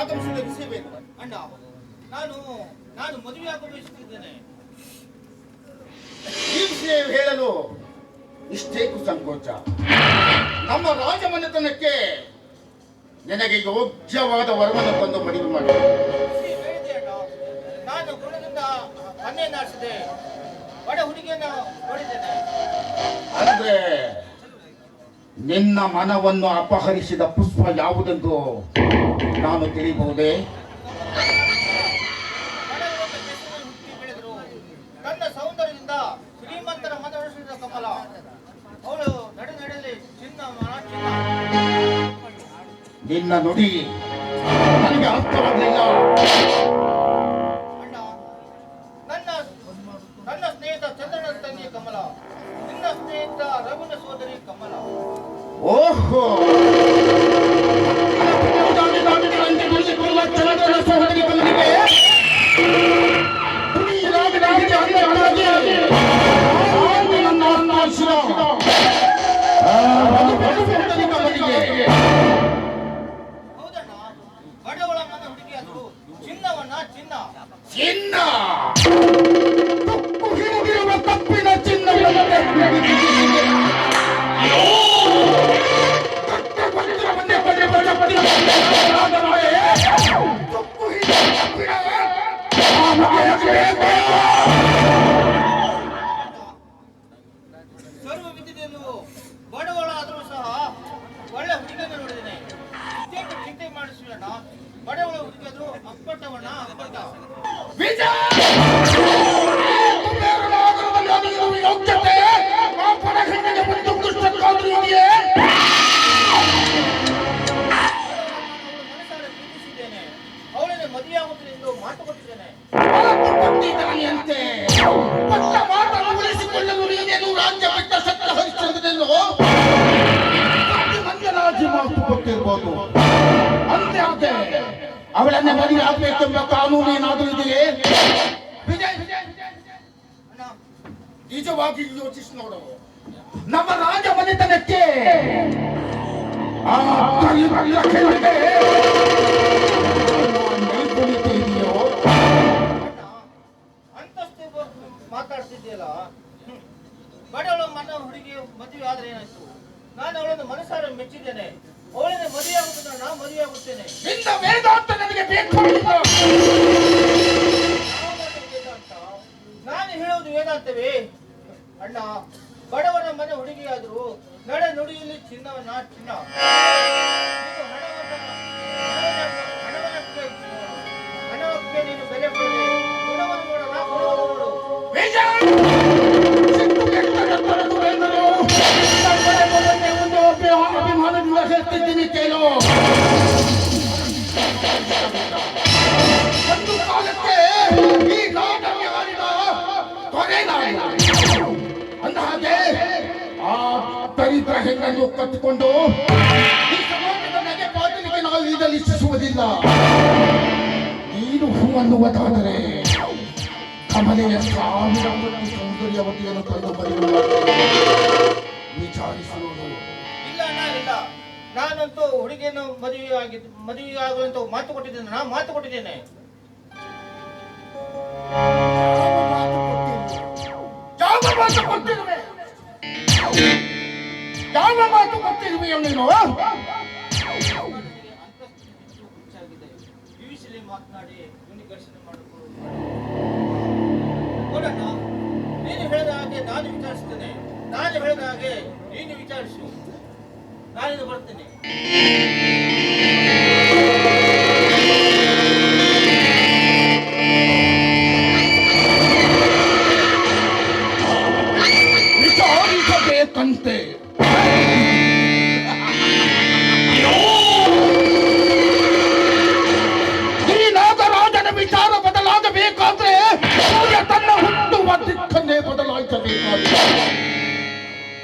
ಆತುರದಿಂದ ಆಗಮಿಸಿದ ವಿಷಯ ಬೇಕು. ಅಣ್ಣ ನಾನು ನಾನು ಮದುವೆ ಆಗಲು ಬಯಸುತ್ತಿದ್ದೇನೆ ಈ ವಿಷಯ ಹೇಳಲು ಇಷ್ಟೇಕು ಸಂಕೋಚ ನಮ್ಮ ರಾಜಮನೆತನಕ್ಕೆ ನಿನಗೆ ಯೋಗ್ಯವಾದ ವರವನ್ನು ತಂದು ಮದುವೆ ಮಾಡಿ. ನಾನು ಗುಣದಿಂದ ಕನ್ನೆಯನ್ನು ನಾಶಿದೆ ಬಡ ಹುಡುಗಿಯನ್ನು ನೋಡಿದ್ದೇನೆ. ಅಂದ್ರೆ ನಿನ್ನ ಮನವನ್ನು ಅಪಹರಿಸಿದ ಪುಷ್ಪ ಯಾವುದೆಂದು ನಾನು ತಿಳಿಬಹುದೇ? ನಿನ್ನ ನುಡಿ ನನಗೆ ಅರ್ಥವಾಗಲಿಲ್ಲ. ಚಿನ್ನ. ಚಿನ್ನ. ತುಕ್ಕು ಹಿಡಿದಿರುವ ಕಪ್ಪಿನ ಚಿನ್ನ ತುಕ್ಕು ಹಿಡಿದ ಅವಳನ್ನೇ ಮದುವೆ ಹಾಕಬೇಕೆಂಬ ಕಾನೂನು ಏನಾದರೂ ಇದೆಯೇ? ವಿಜಯ್ ನಿಜವಾಗಿ ಯೋಚಿಸಿ ನೋಡು. ನಮ್ಮ ರಾಜ ಮನೆತನಕ್ಕೆ ಆ ಹ್ಮ್. ಬಡವಳ ಮನ ಹುಡುಗಿ ಮದುವೆ ಆದ್ರೆ ಏನಾಯ್ತು? ನಾನು ಅವಳನ್ನು ಮನಸಾರ ಮೆಚ್ಚಿದ್ದೇನೆ. ಅವಳನ್ನು ಮದುವೆ ಆಗುತ್ತದೆ ನಾನು ಮದುವೆ ಆಗುತ್ತೇನೆ ನಿನ್ನ ವೇದಾಂತ ನನಗೆ ಬೇಕಾಗಿಲ್ಲ ನಾನು ಹೇಳುವುದು ವೇದಾಂತವೇ. ಅಣ್ಣ ಬಡವರ ಮನೆ ಹುಡುಗಿಯಾದ್ರು ನಡೆ ನುಡಿಯಲ್ಲಿ ಚಿನ್ನವನ್ನ ಚಿನ್ನ. ಹೆಣ್ಣನ್ನು ಕಟ್ಟಿಕೊಂಡು ಈ ಸಮಾಜದ ನಗೆ ಪಾಟಲಿಗೆ ನಾವು ನೀನು ಹೂ ಅನ್ನುವುದಾದರೆ ಕಮಲೆಯ ಸಾವಿರ ಮತ್ತು ಸೌಂದರ್ಯವತಿಯನ್ನು ಕಂಡು ಬರೆಯುವ ವಿಚಾರಿಸುವುದು ಇಲ್ಲ ನಾನಂತೂ ಹುಡುಗಿಯನ್ನು ಮದುವೆ ಆಗಿದ್ದು ಮದುವೆ ಆಗುವಂತ ಮಾತು ಕೊಟ್ಟಿದ್ದೇನೆ. ನಾ ಮಾತು ಕೊಟ್ಟಿದ್ದೇನೆ. ಮಾತು ಕೊಟ್ಟಿರುವೆ ಯಾವ ಮಾತು ಕೊಟ್ಟಿದ್ವಿ ನೀನು? ಮಾತನಾಡಿ ಇವನಿಗೆ ಘರ್ಷಣೆ ಮಾಡಿಕೊಳ್ಳುವುದು ನೀನು ಹೇಳಿದ ಹಾಗೆ ನಾನು ವಿಚಾರಿಸ್ತೇನೆ ನಾನು ಹೇಳಿದ ಹಾಗೆ ನೀನು ವಿಚಾರಿಸು. ನಾನು ಬರ್ತೇನೆ.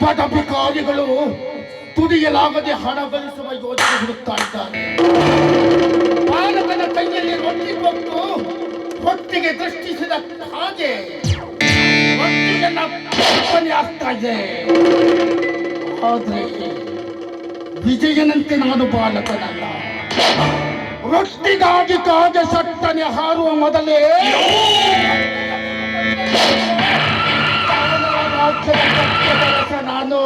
ಪದಾಧಿಕಾರಿಗಳು ತುಡಿಯಲಾಗದೆ ಹಣ ಗಳಿಸುವ ಯೋಜನೆ ಹುಡುಕ್ತಾ ಇದ್ದಾರೆ. ಬಾಲಕನ ಕೈಯಲ್ಲಿ ರೊಟ್ಟಿ ಕೊಟ್ಟು ಹೊಟ್ಟಿಗೆ ದೃಷ್ಟಿಸಿದ ಹಾಗೆ ಆಗ್ತಾ ಇದೆ. ಆದ್ರೆ ವಿಜಯನಂತೆ ನಾನು ಬಾಲಕನಲ್ಲ. ರೊಟ್ಟಿಗಾಗಿ ಕಾಜ ಸಟ್ಟನೆ ಹಾರುವ ಮೊದಲೇ ಕತ್ತೆ ಬರಸ ನಾನು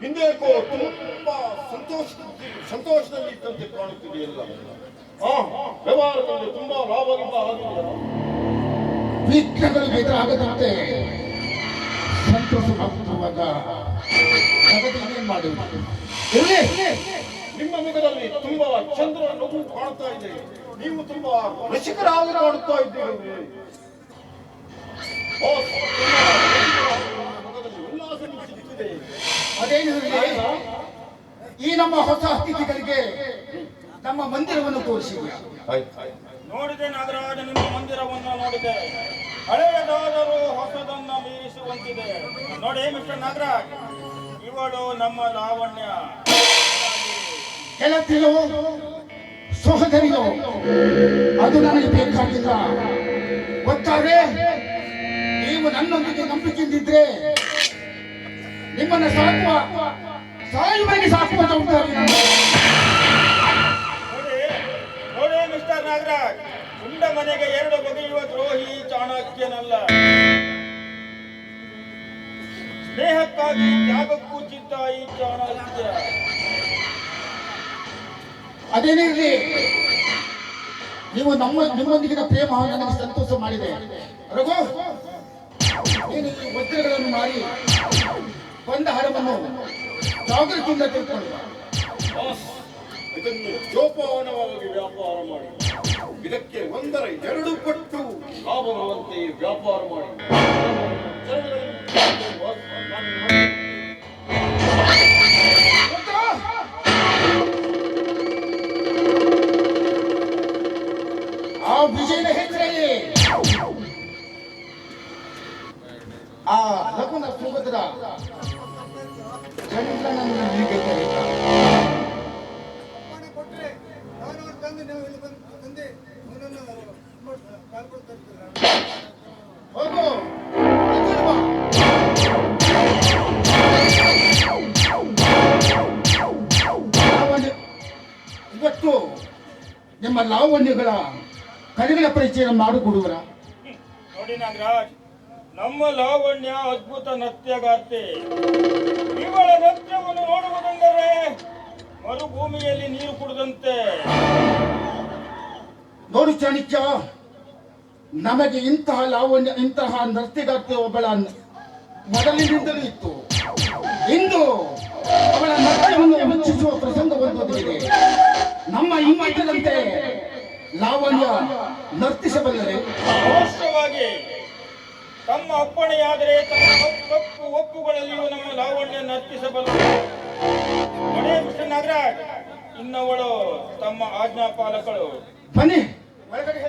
ಹಿಂದೇಕೋ ತುಂಬಾ ಸಂತೋಷ ಸಂತೋಷದಲ್ಲಿ ಇದ್ದಂತೆ ಕಾಣುತ್ತಿದೆಯಲ್ಲ ವ್ಯವಹಾರದಲ್ಲಿ ತುಂಬಾ ಲಾಭದಿಂದ ಆಗಿದೆಯಲ್ಲ ವಿಘ್ನಗಳು ಎದುರಾಗದಂತೆ ಸಂತೋಷವಾಗುವಾಗ ಜಗತ್ತಿನೇನ್ ಮಾಡುವುದು? ಮಾಡಿ ನಿಮ್ಮ ಮುಖದಲ್ಲಿ ತುಂಬಾ ಚಂದ್ರ ನಗು ಕಾಣ್ತಾ ಇದೆ. ನೀವು ತುಂಬಾ ರಸಿಕರಾಗಿ ಕಾಣುತ್ತಾ ಇದ್ದೀರಿ. ಈ ನಮ್ಮ ಹೊಸ ಅತಿಥಿಗಳಿಗೆ ನಮ್ಮ ಮಂದಿರವನ್ನು ತೋರಿಸಿದ್ಯಾ ಆಯ್ತು. ನೋಡಿದೆ ನಾಗರಾಜ, ನಿಮ್ಮ ಮಂದಿರವನ್ನು ನೋಡಿದೆ. ಹಳೆಯದಾದರೂ ಹೊಸದನ್ನ ಮೀರಿಸುವಂತಿದೆ. ನೋಡಿ ಮಿಸ್ಟರ್ ನಾಗರಾಜ್, ಇವಳು ನಮ್ಮ ಲಾವಣ್ಯ. ಗೆಳತಿಯೋ ಸಹೋದರಿಯೋ ಅದು ನನಗೆ ಬೇಕಾಗಿಲ್ಲ. ಗೊತ್ತಾದ್ರೆ ನೀವು ನನ್ನೊಂದಿಗೆ ನಂಬಿಕೆಯಿಂದಿದ್ರೆ ನಿಮ್ಮನ್ನ ಸಾಕುವ ಸಾಯುವರಿಗೆ ಸಾಕುವ ಜವಾಬ್ದಾರಿ ನಾಗರಾಜ್ ಉಂಡ ಮನೆಗೆ ಎರಡು ಬಗೆಯುವ ದ್ರೋಹಿ ಚಾಣಕ್ಯನಲ್ಲ. ಸ್ನೇಹಕ್ಕಾಗಿ ತ್ಯಾಗಕ್ಕೂ ಚಿತ್ತ ಈ ಚಾಣಕ್ಯ ಅದೇನಿರಲಿ ನೀವು ನಮ್ಮ ನಿಮ್ಮೊಂದಿಗಿನ ಪ್ರೇಮ ನನಗೆ ಸಂತೋಷ ಮಾಡಿದೆ. ರಘು ನೀನು ಈ ವಜ್ರಗಳನ್ನು ಮಾಡಿ ಬಂದ ಹರವನ್ನು ಜಾಗೃತಿಯಿಂದ ತಿಳ್ಕೊಂಡು. ಇದನ್ನು ಜೋಪಾನವಾಗಿ ವ್ಯಾಪಾರ ಮಾಡಿ. ಇದಕ್ಕೆ ಒಂದರ ಎರಡು ಪಟ್ಟು ಲಾಭವಂತೆ ವ್ಯಾಪಾರ ಮಾಡಿ. ಲಾವಣ್ಯಗಳ ಕಲೆಗಳ ಪರಿಚಯ ಮಾಡಿಕೊಡುವರ. ನೋಡಿ ನಾಗರಾಜ್ ನಮ್ಮ ಲಾವಣ್ಯ ಅದ್ಭುತ ನೃತ್ಯಗಾರ್ತಿ. ಇವಳ ನೃತ್ಯವನ್ನು ನೋಡುವುದೆಂದರೆ ಮರುಭೂಮಿಯಲ್ಲಿ ನೀರು ಕುಡಿದಂತೆ. ನೋಡಿ ಚಾಣಿಕ್ಯ ನಮಗೆ ಇಂತಹ ಲಾವಣ್ಯ ಇಂತಹ ನೃತ್ಯಗಾರ್ತಿ ಒಬ್ಬಳ ಮೊದಲಿನಿಂದಲೂ ಇತ್ತು. ಇಂದು ಅವಳ ನೃತ್ಯವನ್ನು ಹೆಚ್ಚಿಸುವ ಪ್ರಸಂಗ ನಮ್ಮ ಇಮ್ಮಟ್ಟದಂತೆ ಲಾವಣ್ಯ ನರ್ತಿಸಬಲ್ಲರೆ. ಸ್ಪಷ್ಟವಾಗಿ ತಮ್ಮ ಅಪ್ಪಣೆಯಾದರೆ ತಮ್ಮ ತಪ್ಪು ಒಪ್ಪುಗಳಲ್ಲಿಯೂ ನಮ್ಮ ಲಾವಣ್ಯ ನರ್ತಿಸಬಲ್ಲರು. ನಾಗರಾಜ್ ಇನ್ನವಳು ತಮ್ಮ ಆಜ್ಞಾಪಾಲಕಳು ಬನ್ನಿ. ಒಳಗಡೆ